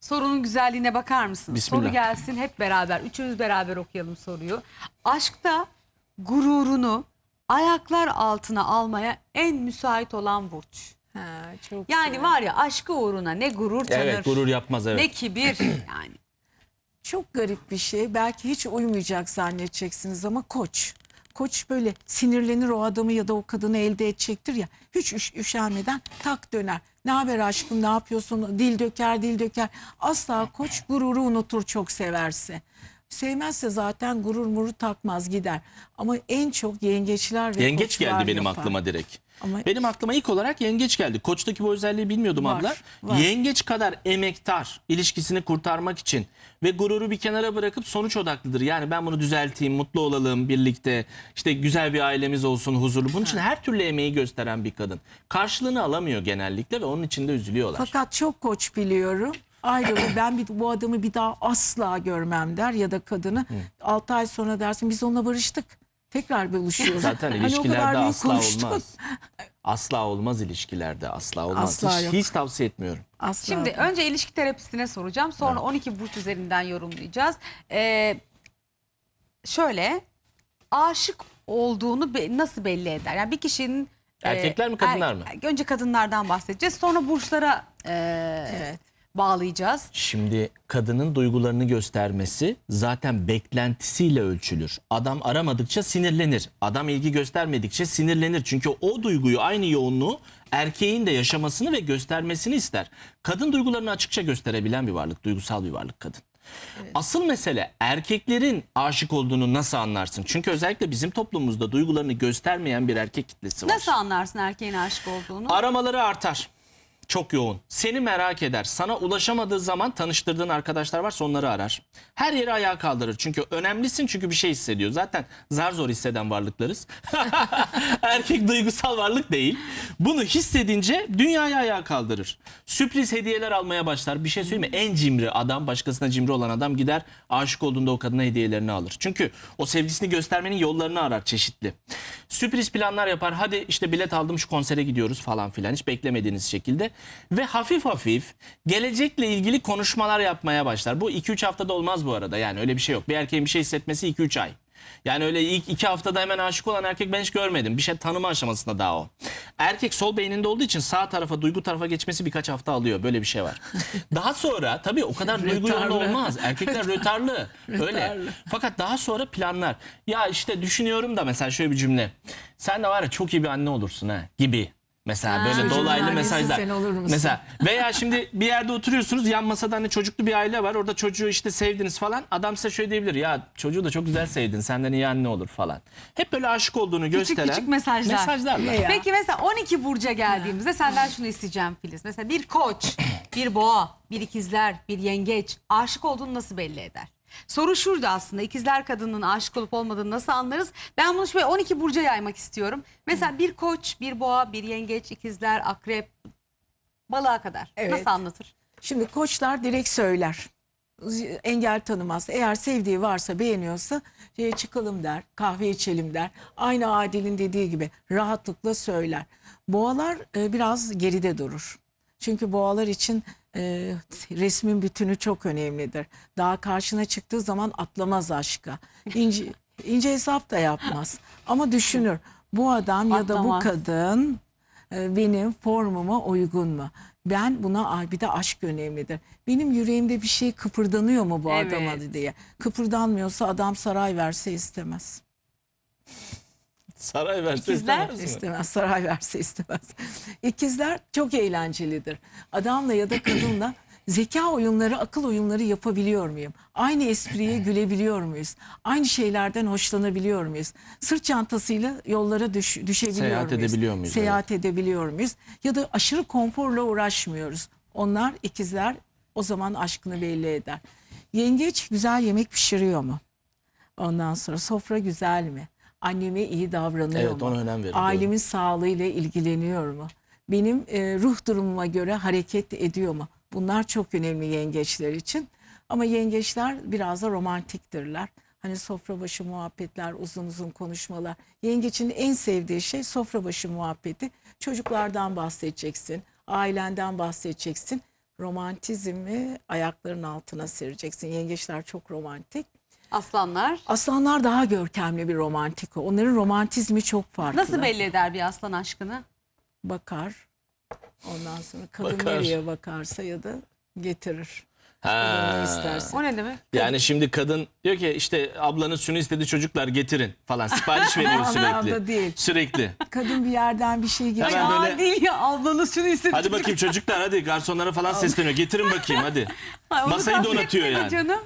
Sorunun güzelliğine bakar mısınız? Bismillah. Soru gelsin hep beraber. Üçümüz beraber okuyalım soruyu. Aşkta gururunu ayaklar altına almaya en müsait olan burç. Ha, çok Yani güzel. var ya aşkı uğruna ne gurur tanır. Evet gurur yapmaz evet. Ne kibir yani. Çok garip bir şey. Belki hiç uymayacak zannedeceksiniz ama koç. Koç böyle sinirlenir o adamı ya da o kadını elde edecektir ya. Hiç üş, üşenmeden tak döner. Ne haber aşkım ne yapıyorsun? Dil döker dil döker. Asla koç gururu unutur çok severse. Sevmezse zaten gurur muru takmaz gider. Ama en çok yengeçler ve Yengeç koçlar geldi benim yapar. aklıma direkt. Ama- Benim aklıma ilk olarak yengeç geldi. Koçtaki bu özelliği bilmiyordum Var, abla. var. Yengeç kadar emektar ilişkisini kurtarmak için ve gururu bir kenara bırakıp sonuç odaklıdır. Yani ben bunu düzelteyim, mutlu olalım birlikte. işte güzel bir ailemiz olsun, huzurlu. Bunun için her türlü emeği gösteren bir kadın. Karşılığını alamıyor genellikle ve onun için de üzülüyorlar. Fakat çok koç biliyorum. Ayrılır ben bir, bu adamı bir daha asla görmem der ya da kadını. 6 ay sonra dersin biz onunla barıştık. Tekrar buluşuyoruz. Zaten Hani ilişkilerde asla konuştun. olmaz. Asla olmaz ilişkilerde. Asla olmaz. Asla hiç, yok. hiç tavsiye etmiyorum. Asla. Şimdi önce ilişki terapistine soracağım. Sonra 12 burç üzerinden yorumlayacağız. Ee, şöyle aşık olduğunu be- nasıl belli eder? Yani bir kişinin e, Erkekler mi, kadınlar mı? Önce kadınlardan bahsedeceğiz. Sonra burçlara e, Evet. Bağlayacağız. Şimdi kadının duygularını göstermesi zaten beklentisiyle ölçülür. Adam aramadıkça sinirlenir. Adam ilgi göstermedikçe sinirlenir. Çünkü o duyguyu aynı yoğunluğu erkeğin de yaşamasını ve göstermesini ister. Kadın duygularını açıkça gösterebilen bir varlık, duygusal bir varlık kadın. Asıl mesele erkeklerin aşık olduğunu nasıl anlarsın? Çünkü özellikle bizim toplumumuzda duygularını göstermeyen bir erkek kitlesi var. Nasıl anlarsın erkeğin aşık olduğunu? Aramaları artar. Çok yoğun. Seni merak eder. Sana ulaşamadığı zaman tanıştırdığın arkadaşlar varsa onları arar. Her yeri ayağa kaldırır. Çünkü önemlisin çünkü bir şey hissediyor. Zaten zar zor hisseden varlıklarız. Erkek duygusal varlık değil. Bunu hissedince dünyayı ayağa kaldırır. Sürpriz hediyeler almaya başlar. Bir şey söyleyeyim mi? En cimri adam, başkasına cimri olan adam gider aşık olduğunda o kadına hediyelerini alır. Çünkü o sevgisini göstermenin yollarını arar çeşitli. Sürpriz planlar yapar. Hadi işte bilet aldım şu konsere gidiyoruz falan filan. Hiç beklemediğiniz şekilde. Ve hafif hafif gelecekle ilgili konuşmalar yapmaya başlar. Bu 2-3 haftada olmaz bu arada. Yani öyle bir şey yok. Bir erkeğin bir şey hissetmesi 2-3 ay. Yani öyle ilk iki haftada hemen aşık olan erkek ben hiç görmedim. Bir şey tanıma aşamasında daha o. Erkek sol beyninde olduğu için sağ tarafa duygu tarafa geçmesi birkaç hafta alıyor. Böyle bir şey var. Daha sonra tabii o kadar duygu Rötarlı. olmaz. Erkekler rötarlı. Öyle. Fakat daha sonra planlar. Ya işte düşünüyorum da mesela şöyle bir cümle. Sen de var ya çok iyi bir anne olursun ha gibi. Mesela böyle Çocuğun dolaylı mesajlar. sen olur musun? Mesela veya şimdi bir yerde oturuyorsunuz yan masada hani çocuklu bir aile var. Orada çocuğu işte sevdiniz falan. Adam size şöyle diyebilir. Ya çocuğu da çok güzel sevdin. Senden iyi anne olur falan. Hep böyle aşık olduğunu gösteren küçük mesajlar. mesajlarla. Ya? Peki mesela 12 burca geldiğimizde senden şunu isteyeceğim Filiz. Mesela bir koç, bir boğa, bir ikizler, bir yengeç aşık olduğunu nasıl belli eder? Soru şurada aslında ikizler kadının aşık olup olmadığını nasıl anlarız? Ben bunu şöyle 12 burca yaymak istiyorum. Mesela bir koç, bir boğa, bir yengeç, ikizler, akrep, balığa kadar. Evet. Nasıl anlatır? Şimdi koçlar direkt söyler. Engel tanımaz. Eğer sevdiği varsa beğeniyorsa "E, çıkalım der, kahve içelim der. Aynı Adil'in dediği gibi rahatlıkla söyler. Boğalar e, biraz geride durur. Çünkü boğalar için e, resmin bütünü çok önemlidir. Daha karşına çıktığı zaman atlamaz aşka. İnce, ince hesap da yapmaz. Ama düşünür. Bu adam ya da bu Atlamaz. kadın e, benim formuma uygun mu? Ben buna ay bir de aşk önemlidir. Benim yüreğimde bir şey kıpırdanıyor mu bu Evet. adama diye. Kıpırdanmıyorsa adam saray verse istemez. Saray verse İkizler? istemez mi? İstemez. Saray verse istemez. İkizler çok eğlencelidir. Adamla ya da kadınla zeka oyunları, akıl oyunları yapabiliyor muyum? Aynı espriye gülebiliyor muyuz? Aynı şeylerden hoşlanabiliyor muyuz? Sırt çantasıyla yollara düş, düşebiliyor Seyahat muyuz? edebiliyor muyuz? Seyahat edebiliyor muyuz? Ya da aşırı konforla uğraşmıyoruz. Onlar ikizler o zaman aşkını belli eder. Yengeç güzel yemek pişiriyor mu? Ondan sonra sofra güzel mi? Anneme iyi davranıyor Evet, mu? ona önem verin, doğru. Ailemin sağlığıyla ilgileniyor mu? Benim e, ruh durumuma göre hareket ediyor mu? Bunlar çok önemli yengeçler için. Ama yengeçler biraz da romantiktirler. Hani sofra başı muhabbetler, uzun uzun konuşmalar. Yengeçin en sevdiği şey sofra başı muhabbeti. Çocuklardan bahsedeceksin, ailenden bahsedeceksin. Romantizmi ayaklarının altına sereceksin. Yengeçler çok romantik. Aslanlar. Aslanlar daha görkemli bir romantik. o. Onların romantizmi çok farklı. Nasıl belli eder bir aslan aşkını? Bakar. Ondan sonra kadın Bakar. nereye bakarsa ya da getirir. Ha. O ne demek? Yani şimdi kadın diyor ki işte ablanız şunu istedi çocuklar getirin falan sipariş veriyor sürekli. değil. Sürekli. Kadın bir yerden bir şey Hemen getiriyor. böyle- Aa değil ya ablanız şunu istedi. Hadi bakayım çocuklar hadi garsonlara falan sesleniyor. Getirin bakayım hadi. Ay, onu Masayı donatıyor yani. Canım.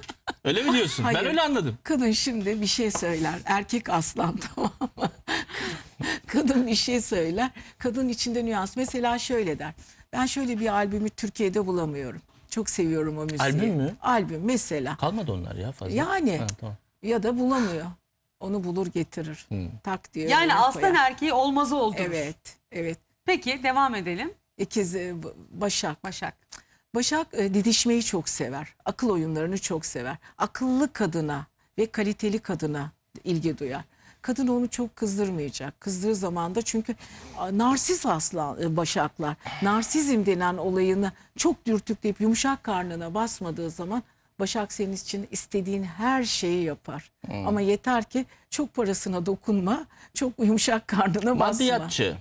Öyle mi diyorsun? Hayır. Ben öyle anladım. Kadın şimdi bir şey söyler. Erkek aslan tamam mı? Kadın bir şey söyler. Kadın içinde nüans. Mesela şöyle der. Ben şöyle bir albümü Türkiye'de bulamıyorum. Çok seviyorum o müziği. Albüm mü? Albüm mesela. Kalmadı onlar ya fazla. Yani Ha, tamam. ya da bulamıyor. Onu bulur getirir. Tak diyor. Yani aslan koyar. erkeği olmazı oldu. Evet, evet. Peki devam edelim. İkiz e, Başak. Başak. Başak e, didişmeyi çok sever. Akıl oyunlarını çok sever. Akıllı kadına ve kaliteli kadına ilgi duyar. Kadın onu çok kızdırmayacak. Kızdığı zaman da çünkü a, narsis aslan e, başaklar. Narsizm denen olayını çok dürtükleyip yumuşak karnına basmadığı zaman Başak senin için istediğin her şeyi yapar. Ama yeter ki çok parasına dokunma, çok yumuşak karnına basma. Maddiyatçı.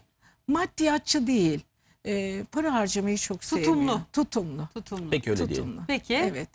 Maddiyatçı değil. E, para harcamayı çok Tutumlu. sevmiyor. Tutumlu. Tutumlu. Peki öyle diyelim. Tutumlu. Peki. Evet.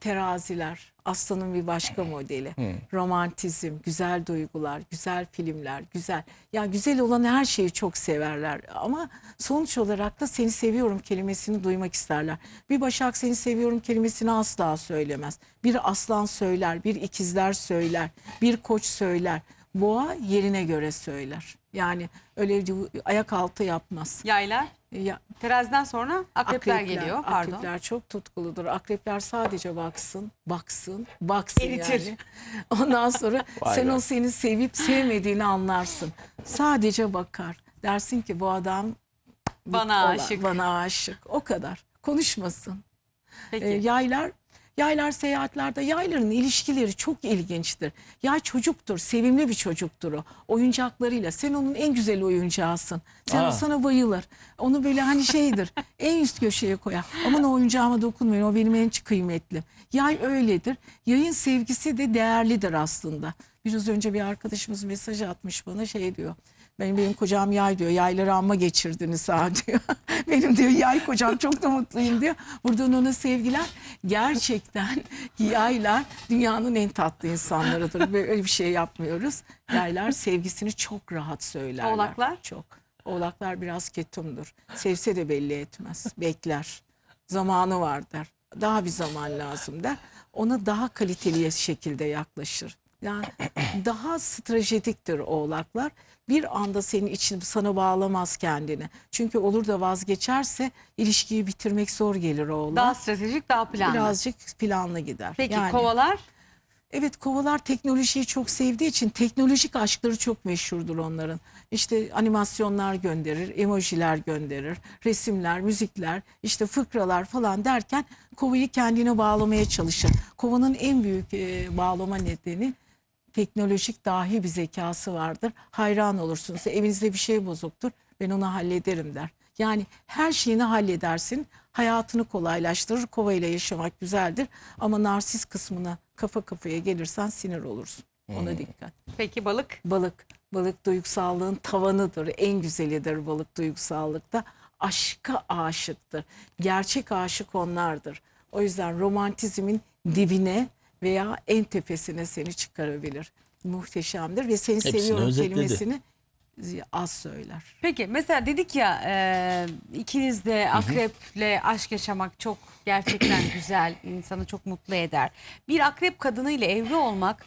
Teraziler, aslanın bir başka modeli. Romantizm, güzel duygular, güzel filmler, güzel. Ya güzel olan her şeyi çok severler ama sonuç olarak da seni seviyorum kelimesini duymak isterler. Bir başak seni seviyorum kelimesini asla söylemez. Bir aslan söyler, bir ikizler söyler, bir koç söyler. Boğa yerine göre söyler. Yani öyle ayak altı yapmaz. Yaylar. Ya, Teraziden sonra akrepler, geliyor. Pardon. Akrepler çok tutkuludur. Akrepler sadece baksın, baksın, baksın Eritir. yani. Ondan sonra sen o seni sevip sevmediğini anlarsın. Sadece bakar. Dersin ki bu adam Bana olan- aşık. Bana aşık. O kadar. Konuşmasın. Peki. Ee, yaylar Yaylar seyahatlerde yayların ilişkileri çok ilginçtir. Yay çocuktur, sevimli bir çocuktur o. Oyuncaklarıyla sen onun en güzel oyuncağısın. Sen Aa. o sana bayılır. Onu böyle hani şeydir en üst köşeye koyar. Aman o oyuncağıma dokunmayın o benim en kıymetli. Yay öyledir. Yayın sevgisi de değerlidir aslında. Biraz önce bir arkadaşımız mesaj atmış bana şey diyor. Benim benim kocam yay diyor. Yayları amma geçirdiniz ha diyor. benim diyor yay kocam çok da mutluyum diyor. Buradan ona sevgiler. Gerçekten yaylar dünyanın en tatlı insanlarıdır. Böyle bir şey yapmıyoruz. Yaylar sevgisini çok rahat söylerler. Oğlaklar? Çok. Oğlaklar biraz ketumdur. Sevse de belli etmez. Bekler. Zamanı var der. Daha bir zaman lazım der. Ona daha kaliteli şekilde yaklaşır. Yani daha stratejiktir oğlaklar. Bir anda senin için sana bağlamaz kendini. Çünkü olur da vazgeçerse ilişkiyi bitirmek zor gelir oğlak. Daha stratejik, daha planlı. Birazcık planlı gider. Peki Yani- kovalar? Evet kovalar teknolojiyi çok sevdiği için teknolojik aşkları çok meşhurdur onların. İşte animasyonlar gönderir, emojiler gönderir, resimler, müzikler, işte fıkralar falan derken kovayı kendine bağlamaya çalışır. Kovanın en büyük e, bağlama nedeni teknolojik dahi bir zekası vardır. Hayran olursunuz. Evinizde bir şey bozuktur. Ben onu hallederim der. Yani her şeyini halledersin. Hayatını kolaylaştırır. Kovayla yaşamak güzeldir. Ama narsis kısmına kafa kafaya gelirsen sinir olursun. Ona dikkat. Peki balık? Balık. Balık duygusallığın tavanıdır. En güzelidir balık duygusallıkta. Aşka aşıktır. Gerçek aşık onlardır. O yüzden romantizmin dibine veya en tepesine seni çıkarabilir. Muhteşemdir ve seni Hepsini seviyorum özetledi. kelimesini az söyler. Peki mesela dedik ya e, ikiniz de akreple aşk yaşamak çok gerçekten güzel, insanı çok mutlu eder. Bir akrep kadını ile evli olmak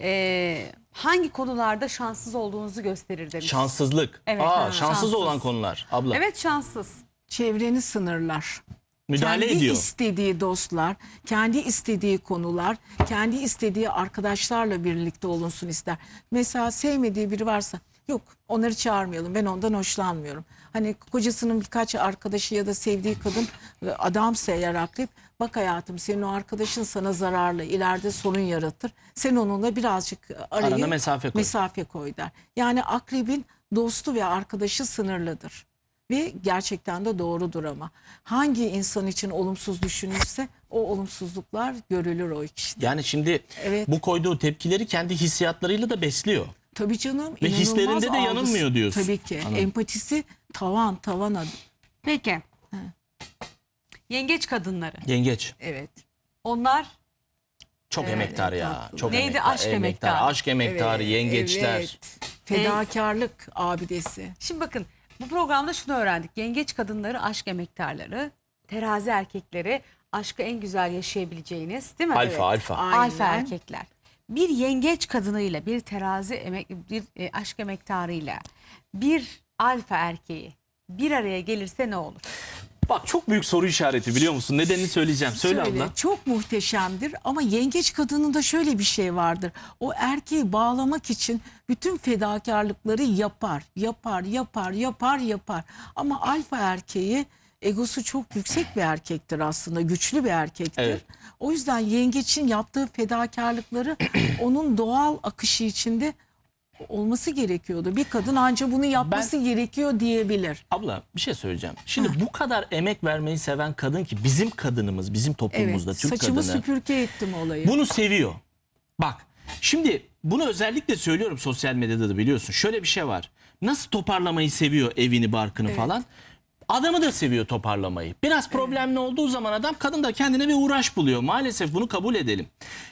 e, hangi konularda şanssız olduğunuzu gösterir demiş. Şanssızlık. Evet, Aa, ha, şanssız şanssız. olan konular abla. Evet şanssız. Çevreni sınırlar. Müdahale kendi ediyor. istediği dostlar, kendi istediği konular, kendi istediği arkadaşlarla birlikte olunsun ister. Mesela sevmediği biri varsa yok onları çağırmayalım ben ondan hoşlanmıyorum. Hani kocasının birkaç arkadaşı ya da sevdiği kadın e, adamsa eğer akrep bak hayatım senin o arkadaşın sana zararlı ileride sorun yaratır. Sen onunla birazcık arayı Arana mesafe koy. mesafe koy der. Yani akrebin dostu ve arkadaşı sınırlıdır. Ve gerçekten de doğrudur ama. Hangi insan için olumsuz düşünürse o olumsuzluklar görülür o kişide. Yani şimdi Evet. bu koyduğu tepkileri kendi hissiyatlarıyla da besliyor. Tabii canım. Ve inanılmaz hislerinde de algısı. yanılmıyor diyorsun. Tabii ki. Anladım. Empatisi tavan tavan. Peki. Yengeç kadınları. Yengeç. Evet. Onlar Çok emektar ya. tatlı. Çok Neydi? emektar. Aşk emektarı. Aşk emektarı, yengeçler. Evet. Fedakarlık abidesi. Şimdi bakın bu programda şunu öğrendik. Yengeç kadınları aşk emektarları, terazi erkekleri aşkı en güzel yaşayabileceğiniz değil mi? Alfa, alfa. Aynen. Alfa erkekler. Bir yengeç kadınıyla, bir terazi emek, bir e, aşk emektarıyla, bir alfa erkeği bir araya gelirse ne olur? Bak çok büyük soru işareti biliyor musun? Nedenini söyleyeceğim. Söyle, Söyle, abla. Çok muhteşemdir ama yengeç kadınında şöyle bir şey vardır. O erkeği bağlamak için bütün fedakarlıkları yapar, yapar, yapar, yapar, yapar. Ama alfa erkeği egosu çok yüksek bir erkektir aslında, güçlü bir erkektir. Evet. O yüzden yengeçin yaptığı fedakarlıkları onun doğal akışı içinde olması gerekiyordu. Bir kadın anca bunu yapması gerekiyor diyebilir. Abla bir şey söyleyeceğim. Şimdi bu kadar emek vermeyi seven kadın ki bizim kadınımız, bizim Evet, toplumumuzda Türk saçımı kadını. süpürge ettim olayı. Bunu seviyor. Bak şimdi bunu özellikle söylüyorum sosyal medyada da biliyorsun. Şöyle bir şey var. Nasıl toparlamayı seviyor evini barkını falan. Adamı da seviyor toparlamayı. Biraz problemli olduğu zaman adam kadın da kendine bir uğraş buluyor. Maalesef bunu kabul edelim.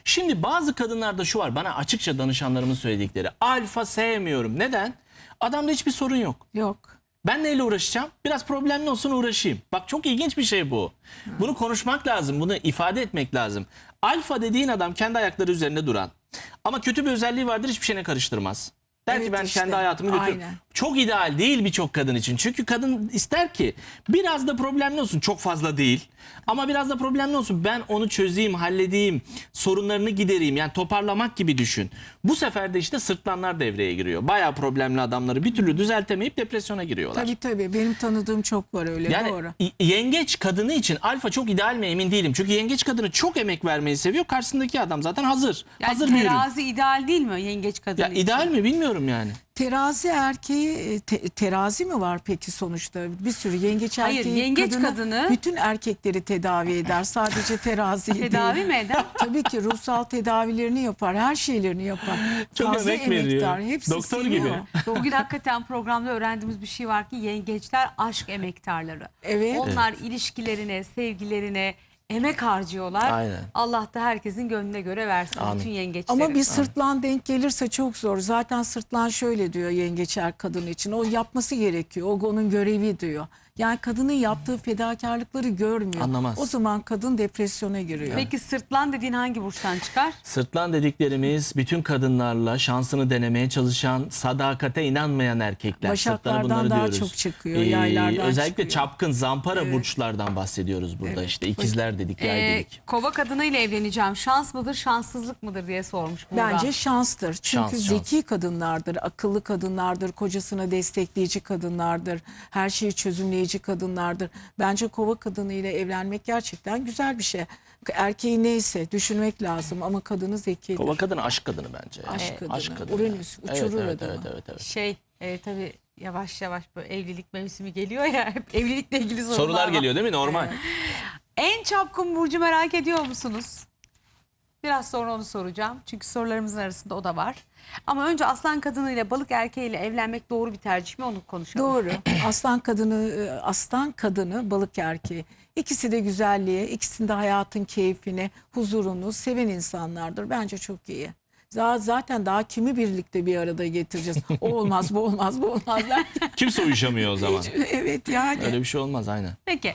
Şimdi bazı kadınlarda şu var bana açıkça danışanlarımın söyledikleri. Alfa sevmiyorum. Neden? Adamda hiçbir sorun yok. Yok. Ben neyle uğraşacağım? Biraz problemli olsun uğraşayım. Bak çok ilginç bir şey bu. Bunu konuşmak lazım. Bunu ifade etmek lazım. Alfa dediğin adam kendi ayakları üzerinde duran. Ama kötü bir özelliği vardır hiçbir şeyine karıştırmaz. Ki Evet ben işte, kendi hayatımı aynen. Çok ideal değil birçok kadın için. Çünkü kadın ister ki biraz da problemli olsun. Çok fazla değil. Ama biraz da problemli olsun. Ben onu çözeyim, halledeyim. Sorunlarını gidereyim. Yani toparlamak gibi düşün. Bu sefer de işte sırtlanlar devreye giriyor. Bayağı problemli adamları bir türlü düzeltemeyip depresyona giriyorlar. Tabii tabii benim tanıdığım çok var öyle Yani doğru. yengeç kadını için alfa çok ideal mi emin değilim. Çünkü yengeç kadını çok emek vermeyi seviyor. Karşısındaki adam zaten hazır. Yani hazır bir ürün. ideal değil mi yengeç kadını Ya için? ideal mi bilmiyorum yani. Terazi erkeği e, te- terazi mi var peki sonuçta? Bir sürü yengeç Hayır, erkeği yengeç kadını, kadını- bütün erkekleri tedavi eder. Sadece Tedavi değil. mi eder? Tabii ki ruhsal tedavilerini yapar. Her şeylerini yapar. Çok emek veriyor. Hepsi Doktor gibi. Bugün hakikaten programda öğrendiğimiz bir şey var ki yengeçler aşk emektarları. Evet. Onlar ilişkilerine, sevgilerine emek harcıyorlar. Aynen. Allah da herkesin gönlüne göre versin Amin. bütün yengeçlerin. Ama bir sırtlan denk gelirse çok zor. Zaten sırtlan şöyle diyor yengeçer kadın için. O yapması gerekiyor. O onun görevi diyor. Yani kadının yaptığı fedakarlıkları görmüyor. Anlamaz. O zaman kadın depresyona giriyor. Peki sırtlan dediğin hangi burçtan çıkar? Sırtlan dediklerimiz bütün kadınlarla şansını denemeye çalışan, sadakate inanmayan erkekler. Başaklardan Sırtlanı bunları daha diyoruz. Ee, çok çıkıyor, yaylardan Özellikle çıkıyor. çapkın, zampara burçlardan bahsediyoruz burada işte. İkizler dedik, yay Ee, dedik. kova kadınıyla evleneceğim. Şans mıdır, şanssızlık mıdır diye sormuş burada. Bence şanstır. Çünkü Şans, şans. zeki kadınlardır, akıllı kadınlardır, kocasını destekleyici kadınlardır, her şeyi çözümleyici kadınlardır. Bence kova kadınıyla evlenmek gerçekten güzel bir şey. Erkeği neyse düşünmek lazım ama kadını zekidir. Kova kadını aşk kadını bence. Aşk kadını. Aşk kadını. Uranüs Evet, uçurur evet, adamı. evet, evet, evet. Şey e, tabii yavaş yavaş böyle evlilik mevsimi geliyor ya. Hep evlilikle ilgili sorular, Sorular geliyor değil mi? Normal. En çapkın burcu merak ediyor musunuz? Biraz sonra onu soracağım. Çünkü sorularımızın arasında o da var. Ama önce aslan kadınıyla balık erkeğiyle evlenmek doğru bir tercih mi onu konuşalım. Doğru. Aslan kadını, e, aslan kadını, balık erkeği. İkisi de güzelliğe, ikisinde hayatın keyfini, huzurunu seven insanlardır. Bence çok iyi. Za- Zaten daha kimi birlikte bir arada getireceğiz? O olmaz, bu olmaz, bu olmaz. derken- Kimse uyuşamıyor o zaman. evet yani. Öyle bir şey olmaz aynen. Peki